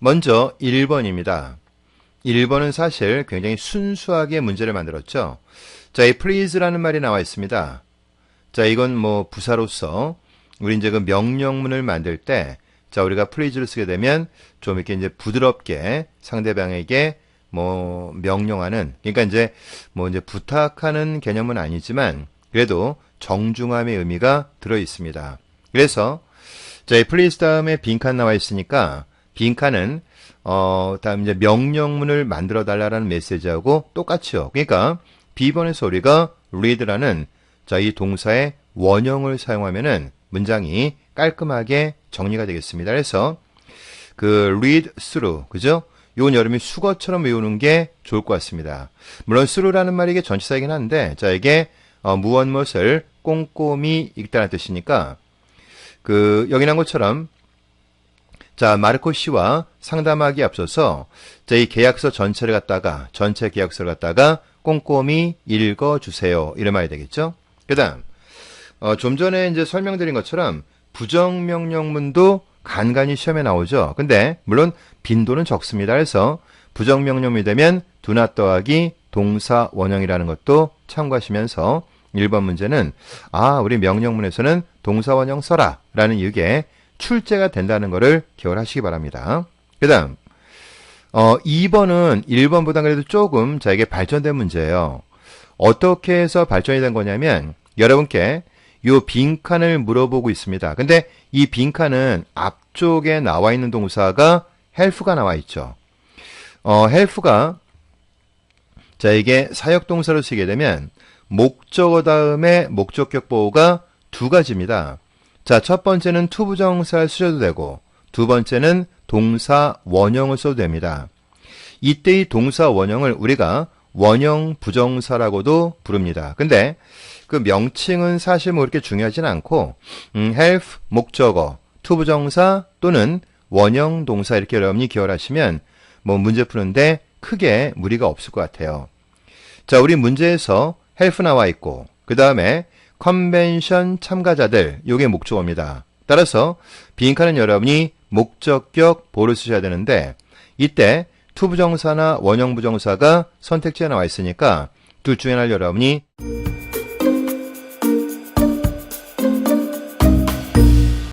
먼저 1번입니다. 1번은 사실 굉장히 순수하게 문제를 만들었죠. 자, 이 please라는 말이 나와 있습니다. 자, 이건 뭐 부사로서 우리 이제 그 명령문을 만들 때 자, 우리가 please를 쓰게 되면 좀 이렇게 이제 부드럽게 상대방에게 뭐 명령하는 그러니까 이제 뭐 이제 부탁하는 개념은 아니지만 그래도 정중함의 의미가 들어 있습니다. 그래서 자, 이 please 다음에 빈칸 나와 있으니까 빈칸은 어, 다음 이제 명령문을 만들어 달라라는 메시지하고 똑같죠. 그러니까 B번에서 우리가 read라는 자, 이 동사의 원형을 사용하면은 문장이 깔끔하게 정리가 되겠습니다. 그래서 그 read through, 그죠? 이건 여러분이 수거처럼 외우는 게 좋을 것 같습니다. 물론 through라는 말이 이게 전치사이긴 한데, 자, 이게 어, 무엇 무엇을 꼼꼼히 읽다는 뜻이니까, 그, 여기 난 것처럼, 자, 마르코 씨와 상담하기 앞서서, 자, 이 계약서 전체를 갖다가, 전체 계약서를 갖다가 꼼꼼히 읽어 주세요. 이런 말이 되겠죠? 그 다음, 어, 좀 전에 이제 설명드린 것처럼, 부정명령문도 간간히 시험에 나오죠. 근데 물론 빈도는 적습니다. 그래서 부정명령문이 되면 두나 더하기 동사 원형이라는 것도 참고하시면서 1번 문제는 아 우리 명령문에서는 동사 원형 써라 라는 이게 출제가 된다는 것을 기억하시기 바랍니다. 그 다음 어, 2번은 1번보다 그래도 조금 자에게 발전된 문제예요. 어떻게 해서 발전이 된 거냐면 여러분께 요 빈칸을 물어보고 있습니다. 근데 이 빈칸은 앞쪽에 나와 있는 동사가 help가 나와 있죠. 어, help가 자 이게 사역 동사로 쓰게 되면 목적어 다음에 목적격 보호가 두 가지입니다. 자, 첫 번째는 투부정사를 쓰셔도 되고 두 번째는 동사 원형을 써도 됩니다. 이때 이 동사 원형을 우리가 원형 부정사라고도 부릅니다. 근데 그 명칭은 사실 뭐 그렇게 중요하진 않고 음, help 목적어, 투부정사 또는 원형 동사 이렇게 여러분이 기억하시면 뭐 문제 푸는데 크게 무리가 없을 것 같아요. 자, 우리 문제에서 help 나와 있고 그 다음에 컨벤션 참가자들 요게 목적어입니다. 따라서 빈칸은 여러분이 목적격 보를 쓰셔야 되는데 이때 투부정사나 원형 부정사가 선택지에 나와 있으니까 둘 중에 하나를 여러분이